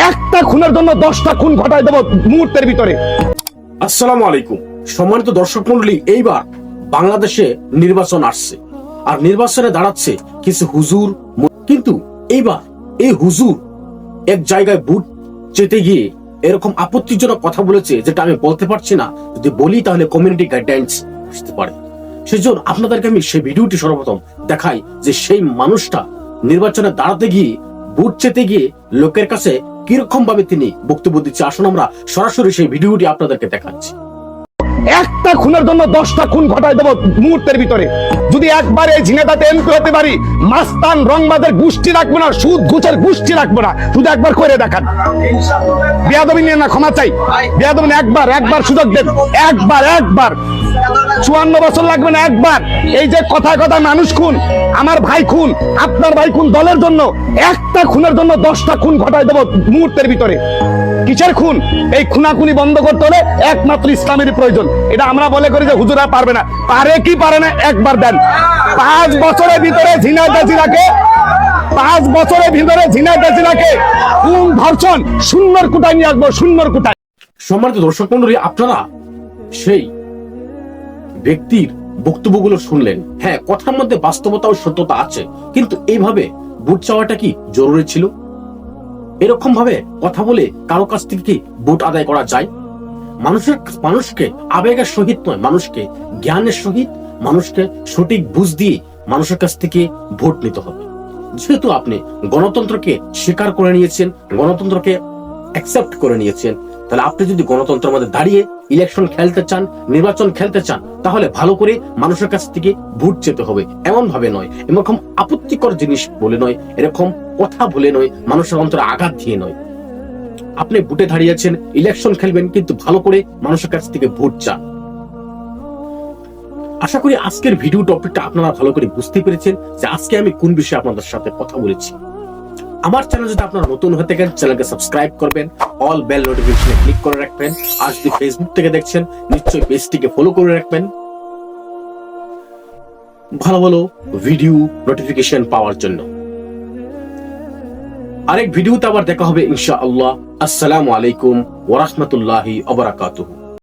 একটা খুনের জন্য দশটা খুন ঘটায় দেবো মুহূর্তের ভিতরে। আসসালামু আলাইকুম। সম্মানিত দর্শক মন্ডলী এইবার বাংলাদেশে নির্বাচন আসছে। আর নির্বাচনে দাঁড়াচ্ছে কিছু হুজুর কিন্তু এইবার এই হুজুর এক জায়গায় বুট চেতে গিয়ে এরকম আপত্তিজনক কথা বলেছে যেটা আমি বলতে পারছি না। যদি বলি তাহলে কমিউনিটি গাইডলাইন্স আসতে পারে। সেজন্য আপনাদেরকে আমি সেই ভিডিওটি সর্বপ্রথম দেখাই যে সেই মানুষটা নির্বাচনে দাঁড়াতে গিয়ে বুট চেতে গিয়ে লোকের কাছে কীরকম ভাবে তিনি বক্তব্য দিচ্ছে আসুন আমরা সরাসরি সেই ভিডিওটি আপনাদেরকে দেখাচ্ছি। একটা খুনের জন্য দশটা খুন ঘটায় দেবো মুহূর্তের ভিতরে। যদি একবার ঝিনেদাতে এমপি হতে পারি, মাস্তান রংবাদের গোষ্ঠী রাখব না, সুদ ঘুষের গোষ্ঠী রাখব না, শুধু একবার করে দেখান। নিয়ে না, ক্ষমা চাই। একবার একবার সুযোগ দেন। একবার একবার। চুয়ান্ন বছর লাগবে না, একবার। এই যে কথায় কথায় মানুষ খুন, আমার ভাই খুন, আপনার ভাই খুন, দলের জন্য একটা খুনের জন্য দশটা খুন ঘটায় দেবো মুহূর্তের ভিতরে। কিসের খুন? এই খুনাখুনি বন্ধ করতে হলে একমাত্র ইসলামের প্রয়োজন। এটা আমরা বলে করি যে হুজুরা পারবে না। পারে কি পারে না, একবার দেন। পাঁচ বছরের ভিতরে ঝিনাই দাসিরাকে পাঁচ বছরের ভিতরে ঝিনাই দাসিরাকে কোন ধর্ষণ? শূন্যর কুটায় নিয়ে আসব শূন্যর কুটায়। সম্মানিত দর্শক মন্ডলী আপনারা সেই ব্যক্তির বক্তব্যগুলো শুনলেন। হ্যাঁ কথার মধ্যে বাস্তবতা ও সত্যতা আছে, কিন্তু এইভাবে ভোট চাওয়াটা কি জরুরি ছিল? এরকম ভাবে কথা বলে কারও কাছ থেকে কি ভোট আদায় করা যায়? মানুষের মানুষকে আবেগের সহিত নয়, মানুষকে জ্ঞানের সহিত, মানুষকে সঠিক বুঝ দিয়ে মানুষের কাছ থেকে ভোট নিতে হবে। যেহেতু আপনি গণতন্ত্রকে স্বীকার করে নিয়েছেন, গণতন্ত্রকে অ্যাকসেপ্ট করে নিয়েছেন। তাহলে আপনি যদি গণতন্ত্রের মধ্যে দাঁড়িয়ে ইলেকশন খেলতে চান, নির্বাচন খেলতে চান, তাহলে ভালো করে মানুষের কাছ থেকে ভোট যেতে হবে। এমন ভাবে নয়। এরকম আপত্তিকর জিনিস বলে নয়। এরকম কথা বলে নয়। মানুষের অন্তরে আঘাত দিয়ে নয়। আপনি ভোটে দাঁড়িয়েছেন ইলেকশন খেলবেন, কিন্তু ভালো করে মানুষের কাছ থেকে ভোট চান। আশা করি আজকের ভিডিও টপিকটা আপনারা ভালো করে বুঝতে পেরেছেন যে আজকে আমি কোন বিষয়ে আপনাদের সাথে কথা বলেছি। আমার চ্যানেল যদি আপনারা নতুন হয়ে থাকেন চ্যানেলকে সাবস্ক্রাইব করবেন অল বেল নোটিফিকেশনে ক্লিক করে রাখবেন। আর যদি ফেসবুক থেকে দেখছেন, নিশ্চয়ই পেজটিকে ফলো করে রাখবেন। ভালো ভালো ভিডিও নোটিফিকেশন পাওয়ার জন্য। আরেক ভিডিওতে আবার দেখা হবে ইনশাআল্লাহ। আসসালামু আলাইকুম ওয়া রাহমাতুল্লাহি ওয়া বারাকাতুহু।